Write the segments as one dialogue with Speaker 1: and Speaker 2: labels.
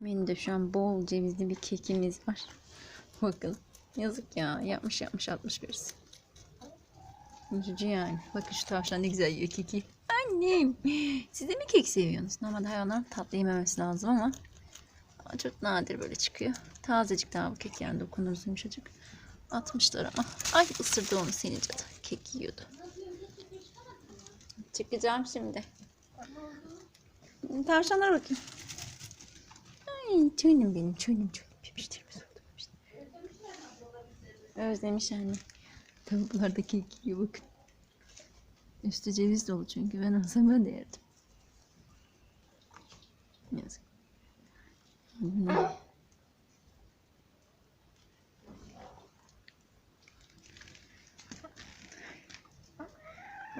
Speaker 1: Menüde şu an bol cevizli bir kekimiz var. Bakın. Yazık ya. Yapmış yapmış atmış birisi. Üzücü yani. Bakın şu tavşan ne güzel yiyor keki. Annem. Siz de mi kek seviyorsunuz? Normalde hayvanların tatlı yememesi lazım ama çok nadir böyle çıkıyor. Tazecik daha bu kek yani dokunuruz yumuşacık. Atmışlar ama. Ay ısırdı onu seni cadı. Kek yiyordu. Çıkacağım şimdi. Tavşanlara bakayım. Canım benim canım canım. Pipiştirmiş oldu. Özlemiş anne. Tavuklar da kek yiyor bakın. Üstü ceviz dolu çünkü ben olsam ben de yerdim. Yazık. Hmm.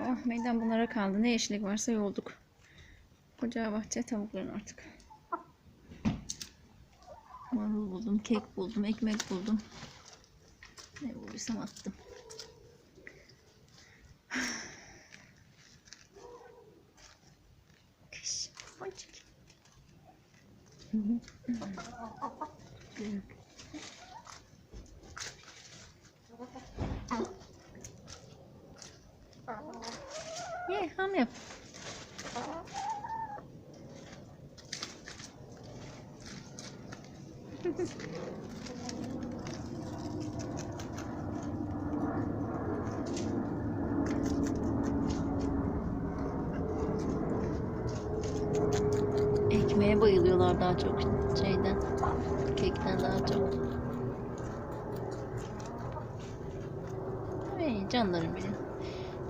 Speaker 1: Oh meydan bunlara kaldı. Ne yeşillik varsa yolduk. Koca bahçe tavukların artık. Marul buldum, kek buldum, ekmek buldum. Ne bulursam attım. Kış, boncuk. Ye, ham yap. Ekmeğe bayılıyorlar daha çok şeyden. Kekten daha çok. Hey canlarım benim.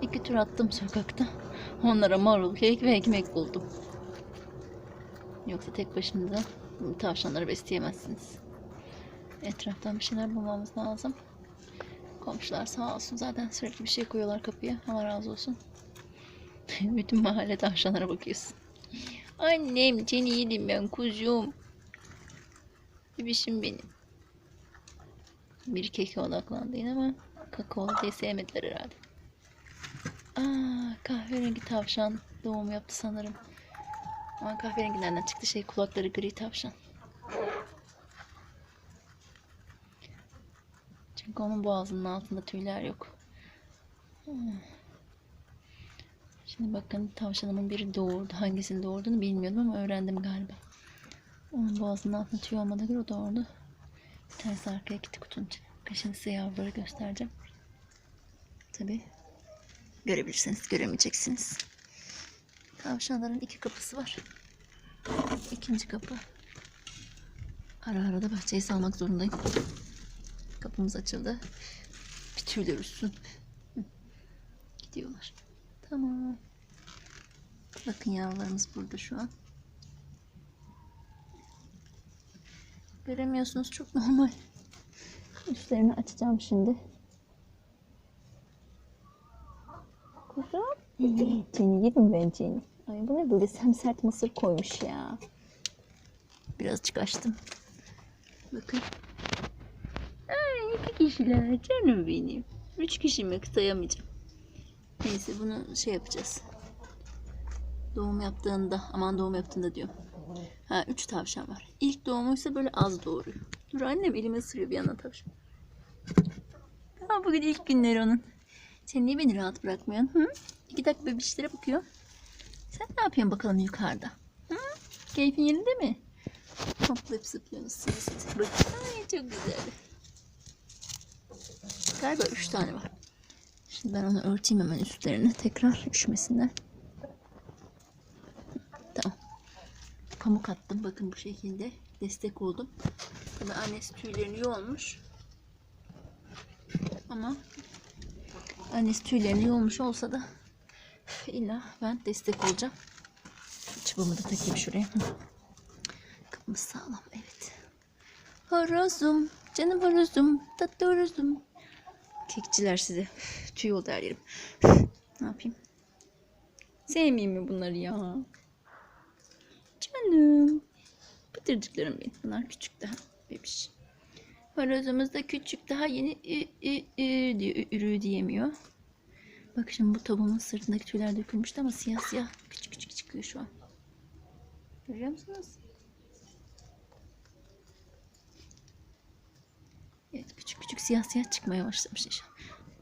Speaker 1: İki tur attım sokakta. Onlara marul, kek ve ekmek buldum. Yoksa tek başınıza tavşanları besleyemezsiniz. Etraftan bir şeyler bulmamız lazım. Komşular sağ olsun zaten sürekli bir şey koyuyorlar kapıya. Allah razı olsun. Bütün mahalle tavşanlara bakıyorsun. Annem seni yedim ben kuzum. Bebişim benim. Bir keke odaklandı yine ama kakaolu diye sevmediler herhalde. Aa, kahverengi tavşan doğum yaptı sanırım. Ama kahverengi nereden çıktı şey kulakları gri tavşan. Çünkü onun boğazının altında tüyler yok. Şimdi bakın tavşanımın biri doğurdu. Hangisini doğurduğunu bilmiyordum ama öğrendim galiba. Onun boğazının altında tüy olmadığına göre o doğurdu. Bir arkaya gitti kutunun içine. Şimdi size yavruları göstereceğim. Tabi görebilirsiniz, göremeyeceksiniz. Tavşanların iki kapısı var. İkinci kapı. Ara ara da bahçeyi salmak zorundayım. Kapımız açıldı. Bir tüyler üstün. Gidiyorlar. Tamam. Bakın yavrularımız burada şu an. Göremiyorsunuz çok normal. Üstlerini açacağım şimdi. Kuzum. Seni yedim ben seni. Ay bu ne böyle semsert mısır koymuş ya. Birazcık açtım. Bakın. Ay iki kişiler canım benim. Üç kişi mi sayamayacağım. Neyse bunu şey yapacağız. Doğum yaptığında, aman doğum yaptığında diyorum. Ha üç tavşan var. İlk doğumuysa böyle az doğuruyor. Dur annem elimi ısırıyor bir yandan tavşan. Ha bugün ilk günleri onun. Sen niye beni rahat bırakmıyorsun? Hı? İki dakika bebişlere bakıyor. Sen ne yapıyorsun bakalım yukarıda? Hı? Keyfin yerinde mi? Hoplayıp zıplıyorsunuz. Ay çok güzel. Galiba üç tane var. Şimdi ben onu örteyim hemen üstlerini. Tekrar üşümesinler. Tamam. Pamuk attım. Bakın bu şekilde. Destek oldum. Tabii annesi tüylerini yolmuş. Ama annesi tüylerini yolmuş olsa da illa ben destek olacağım. Çubuğumu da takayım şuraya. Hı. Kapımız sağlam. Evet. Horozum. Canım horozum. Tatlı horozum. Kekçiler size. Tüy oldu her yerim. Ne yapayım? Sevmeyeyim mi bunları ya? Canım. Pıtırcıklarım benim. Bunlar küçük daha. Bebiş. Marozumuz da küçük daha yeni ü, ü, ü diyor. Ü, ürü diyemiyor. Bak şimdi bu tavuğumun sırtındaki tüyler dökülmüştü ama siyah siyah küçük küçük çıkıyor şu an. Görüyor musunuz? Evet küçük küçük siyah siyah çıkmaya başlamış inşallah.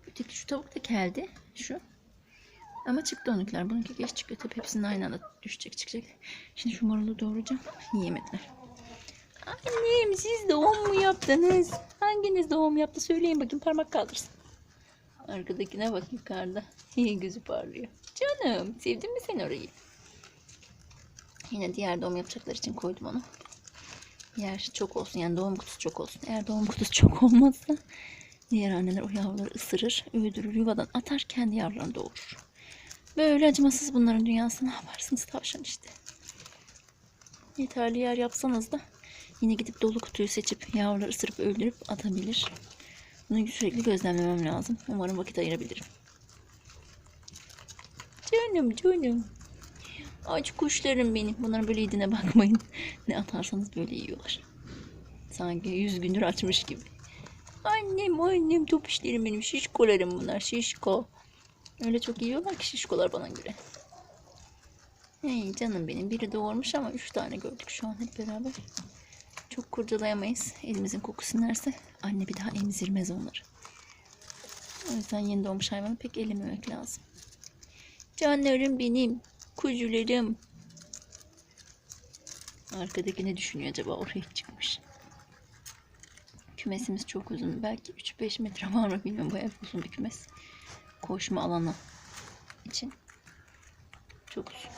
Speaker 1: Öteki şu tavuk da geldi. Şu. Ama çıktı onunkiler. Bununki geç çıktı. Tabi hepsinin aynı anda düşecek çıkacak. Şimdi şu marulu doğuracağım. Yiyemediler. Annem siz doğum mu yaptınız? Hanginiz doğum yaptı? Söyleyin bakayım parmak kaldırsın. Arkadakine bak yukarıda. İyi gözü parlıyor. Canım sevdin mi sen orayı? Yine diğer doğum yapacaklar için koydum onu. Yer çok olsun yani doğum kutusu çok olsun. Eğer doğum kutusu çok olmazsa diğer anneler o yavruları ısırır, öldürür, yuvadan atar, kendi yavrularını doğurur. Böyle acımasız bunların dünyası ne yaparsınız tavşan işte. Yeterli yer yapsanız da yine gidip dolu kutuyu seçip yavruları ısırıp öldürüp atabilir. Bunu sürekli gözlemlemem lazım. Umarım vakit ayırabilirim. Canım canım. Aç kuşlarım benim. Bunların böyle yediğine bakmayın. Ne atarsanız böyle yiyorlar. Sanki yüz gündür açmış gibi. Annem annem top işlerim benim. Şişkolarım bunlar şişko. Öyle çok yiyorlar ki şişkolar bana göre. Hey canım benim. Biri doğurmuş ama üç tane gördük şu an hep beraber. Çok kurcalayamayız. Elimizin kokusu inerse anne bir daha emzirmez onları. O yüzden yeni doğmuş hayvanı pek ellememek lazım. Canlarım benim. Kuzularım. Arkadaki ne düşünüyor acaba? Oraya çıkmış. Kümesimiz çok uzun. Belki 3-5 metre var mı bilmiyorum. Bayağı uzun bir kümes. Koşma alanı için. Çok uzun.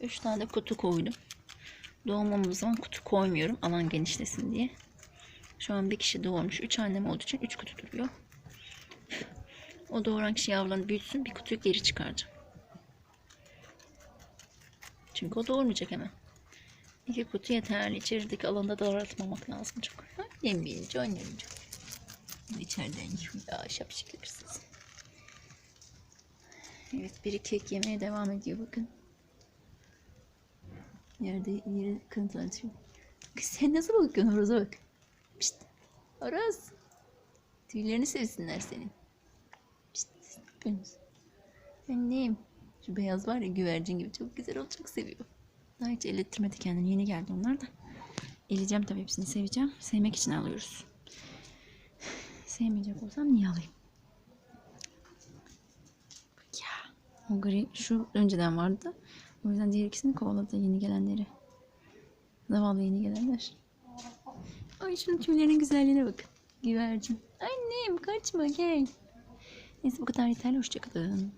Speaker 1: 3 tane de kutu koydum. Doğumumuz zaman kutu koymuyorum. Alan genişlesin diye. Şu an bir kişi doğurmuş. 3 annem olduğu için 3 kutu duruyor. O doğuran kişi yavrularını büyütsün. Bir kutuyu geri çıkaracağım. Çünkü o doğurmayacak hemen. İki kutu yeterli. İçerideki alanda daraltmamak lazım çok. Canım çok. İçeriden ya şapşikler siz. Evet biri kek yemeye devam ediyor bakın. Yerde yeri kıntılar atıyor. Sen nasıl bakıyorsun horoza bak. Pişt. Horoz. Tüylerini sevsinler senin. Pişt. Annem. Şu beyaz var ya güvercin gibi çok güzel oldu çok seviyor. Daha hiç ellettirmedi kendini yeni geldi onlar da. Eleyeceğim tabii hepsini seveceğim. Sevmek için alıyoruz. Sevmeyecek olsam niye alayım? Ya. O gri şu önceden vardı. O yüzden diğer ikisini kovaladı yeni gelenleri. Zavallı yeni gelenler. Ay şunun tüylerinin güzelliğine bakın. Güvercin. Annem kaçma gel. Neyse bu kadar yeterli. Hoşçakalın.